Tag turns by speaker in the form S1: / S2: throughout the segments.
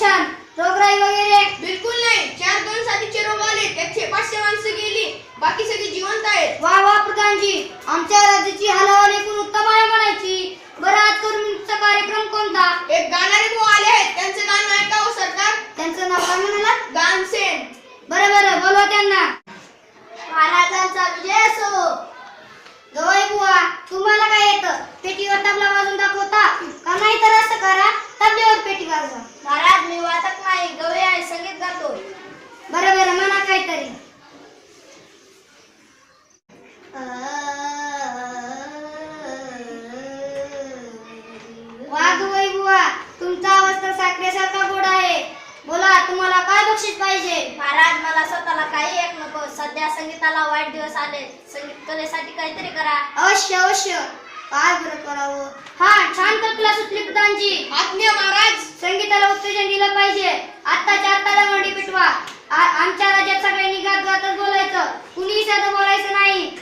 S1: छान. रोगराई वगैरे. बिलकुल नाही. चार
S2: दोन साथीचे रोग आले त्याचे पाचशे माणसं गेली.
S1: बाकी सगळी जिवंत आहेत. वा वा प्रधानजी. आमच्या राज्याची हलावाने उत्तम आहे म्हणायची. पाहिजे.
S2: महाराज मला स्वतःला काही एक नको. सध्या संगीताला वाईट दिवस आले. संगीत कलेसाठी काहीतरी करा.
S1: अवश्य अवश्य. काय बरं करावं? हा छान कल्पना सुचली प्रधानजी
S2: आज्ञा महाराज.
S1: संगीताला उत्तेजन दिलं पाहिजे. आत्ताच्या आत्ताला मंडी पिटवा. आमच्या राज्यात सगळ्यांनी गात गातच बोलायचं. कुणीही साधं बोलायचं नाही.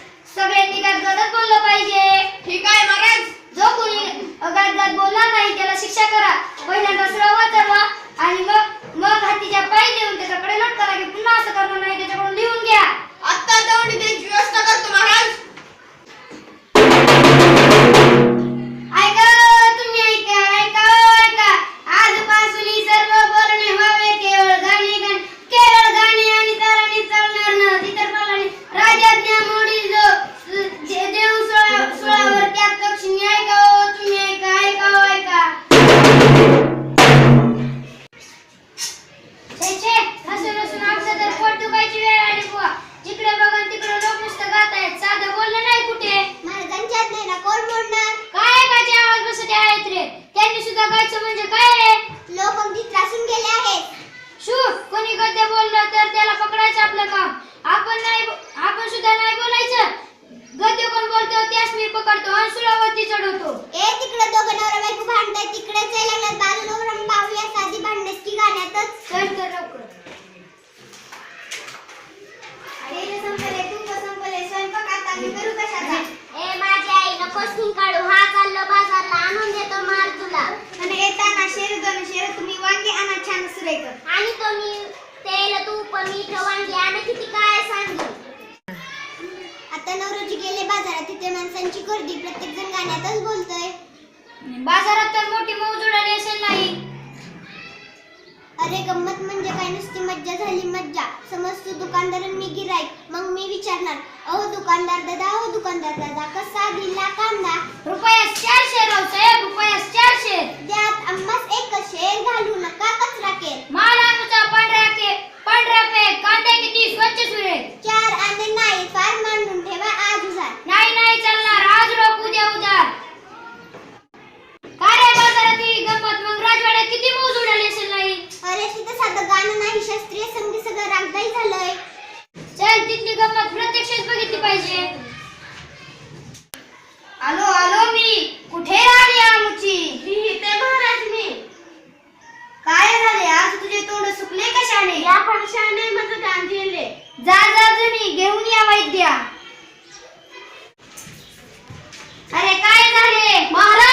S1: आणि कमी
S2: तेल तूप मीठ वांगी आम्ही किती काय सांगू.
S3: आता नवरोजी गेले बाजारात तिथे माणसांची गर्दी प्रत्येक जण गाण्यातच बोलतोय.
S1: बाजारात तर मोठी मौजूड असेल नाही.
S3: अरे गंमत म्हणजे काय? नुसती मज्जा झाली मज्जा. समजतो दुकानदार मी गिराईक मग मी विचारणार अहो दुकानदार दादा अहो दुकानदार दादा कसा दिला कांदा?
S1: रुपयास चारशे राव साहेब रुपयास चारशे.
S2: द्यात अम्मा.
S1: जा जा तुम्ही घेऊन या वैद्या. अरे काय झाले? महाराज